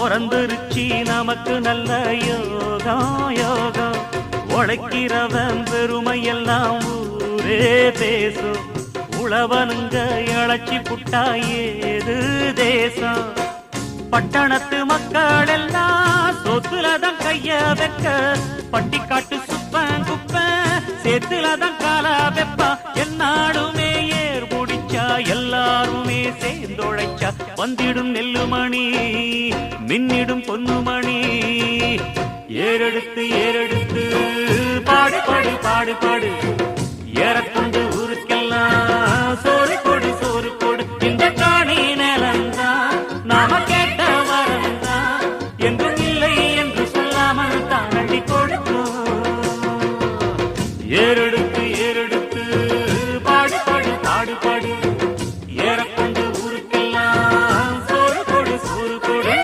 பிறந்துருச்சி நமக்கு நல்ல யோகம் யோகம். உழைக்கிறவன் பெருமை எல்லாம் ஊரே பேசும் உழவனுங்க இழைச்சி புட்டா ஏது தேசம். பட்டணத்து மக்கள் எல்லாம் சொத்துலதான் கைய வைக்க பட்டிக்காட்டு சுப்பன் குப்பன். சேத்துலதான் கால வெப்பா. என்னாடுமே ஏர் முடிச்சா எல்லாருமே சேர்ந்தொழைச்சா. வந்திடும் நெல்லுமணி மின்னிடும் பொன்னுமணி. ஏறெடுத்து ஏறெடுத்து பாடு பாடு பாடு பாடு. ஏறக்கொண்டு ஊருக்கெல்லாம் சோறு கொடு சோறு கொடு. இந்த காணி நிலந்தான் நாம கேட்ட வரந்தான் என்றும் இல்லை என்று சொல்லாமல் தான் அள்ளி கொடுத்தோம். ஏறெடு